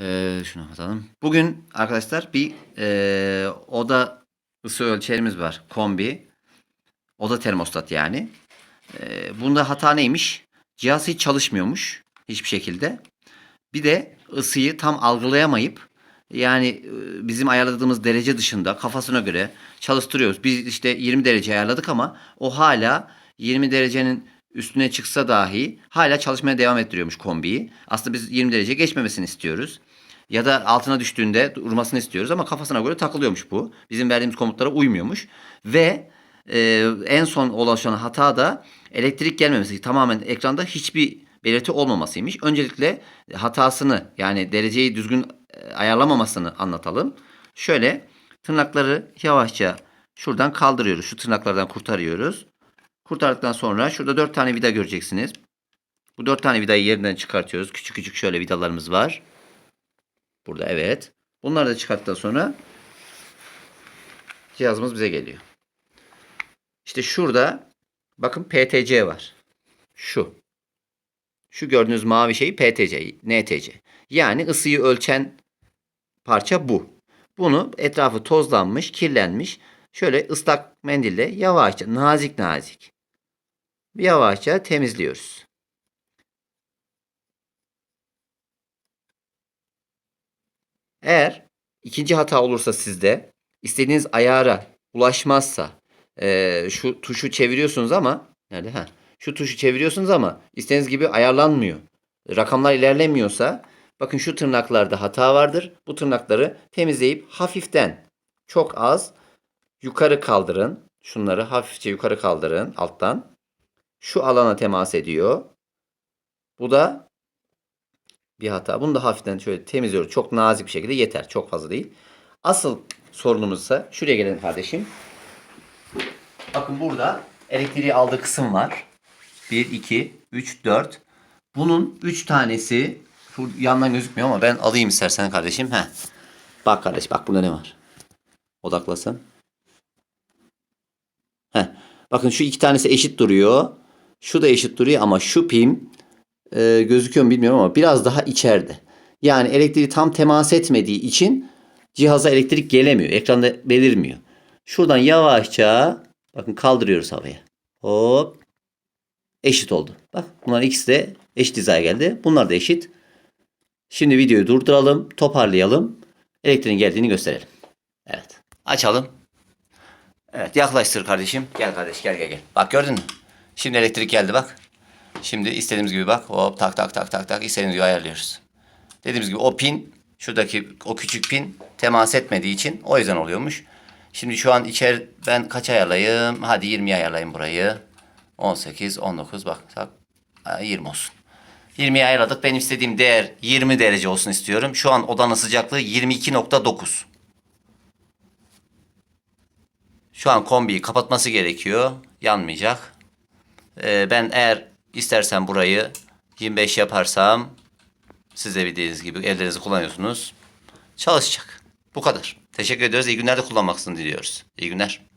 Ee, şunu atalım. Bugün arkadaşlar bir e, oda ısı ölçerimiz var. Kombi. Oda termostat yani. Ee, bunda hata neymiş? Cihaz hiç çalışmıyormuş. Hiçbir şekilde. Bir de ısıyı tam algılayamayıp yani e, bizim ayarladığımız derece dışında kafasına göre çalıştırıyoruz. Biz işte 20 derece ayarladık ama o hala 20 derecenin üstüne çıksa dahi hala çalışmaya devam ettiriyormuş kombiyi. Aslında biz 20 derece geçmemesini istiyoruz. Ya da altına düştüğünde durmasını istiyoruz ama kafasına göre takılıyormuş bu. Bizim verdiğimiz komutlara uymuyormuş. Ve e, en son ulaşan hata da elektrik gelmemesi. Tamamen ekranda hiçbir belirti olmamasıymış. Öncelikle hatasını yani dereceyi düzgün e, ayarlamamasını anlatalım. Şöyle tırnakları yavaşça şuradan kaldırıyoruz. Şu tırnaklardan kurtarıyoruz. Kurtardıktan sonra şurada 4 tane vida göreceksiniz. Bu 4 tane vidayı yerinden çıkartıyoruz. Küçük küçük şöyle vidalarımız var. Burada evet. Bunları da çıkarttıktan sonra cihazımız bize geliyor. İşte şurada bakın PTC var. Şu. Şu gördüğünüz mavi şey PTC, NTC. Yani ısıyı ölçen parça bu. Bunu etrafı tozlanmış, kirlenmiş. Şöyle ıslak mendille yavaşça, nazik nazik yavaşça temizliyoruz. Eğer ikinci hata olursa sizde istediğiniz ayara ulaşmazsa eee, şu tuşu çeviriyorsunuz ama nerede ha şu tuşu çeviriyorsunuz ama istediğiniz gibi ayarlanmıyor. Rakamlar ilerlemiyorsa bakın şu tırnaklarda hata vardır. Bu tırnakları temizleyip hafiften çok az yukarı kaldırın. Şunları hafifçe yukarı kaldırın alttan. Şu alana temas ediyor. Bu da bir hata. Bunu da hafiften şöyle temizliyoruz. Çok nazik bir şekilde yeter. Çok fazla değil. Asıl sorunumuz ise şuraya gelelim kardeşim. Bakın burada elektriği aldığı kısım var. 1, 2, 3, 4. Bunun 3 tanesi şu yandan gözükmüyor ama ben alayım istersen kardeşim. Heh. Bak kardeş bak burada ne var? Odaklasın. Heh. Bakın şu iki tanesi eşit duruyor. Şu da eşit duruyor ama şu pim e, gözüküyor mu bilmiyorum ama biraz daha içeride. Yani elektriği tam temas etmediği için cihaza elektrik gelemiyor. Ekranda belirmiyor. Şuradan yavaşça bakın kaldırıyoruz havaya. Hop. Eşit oldu. Bak bunların ikisi de eşit hizaya geldi. Bunlar da eşit. Şimdi videoyu durduralım, toparlayalım. Elektriğin geldiğini gösterelim. Evet. Açalım. Evet yaklaştır kardeşim. Gel kardeş gel gel gel. Bak gördün mü? Şimdi elektrik geldi bak. Şimdi istediğimiz gibi bak hop tak tak tak tak tak istediğimiz gibi ayarlıyoruz. Dediğimiz gibi o pin şuradaki o küçük pin temas etmediği için o yüzden oluyormuş. Şimdi şu an içer ben kaç ayarlayayım? Hadi 20 ayarlayayım burayı. 18, 19 bak tak, ha, 20 olsun. 20'yi ayarladık. Benim istediğim değer 20 derece olsun istiyorum. Şu an odanın sıcaklığı 22.9. Şu an kombiyi kapatması gerekiyor. Yanmayacak. Ee, ben eğer istersen burayı 25 yaparsam siz de bildiğiniz gibi ellerinizi kullanıyorsunuz. Çalışacak. Bu kadar. Teşekkür ediyoruz. İyi günler de kullanmaksını diliyoruz. İyi günler.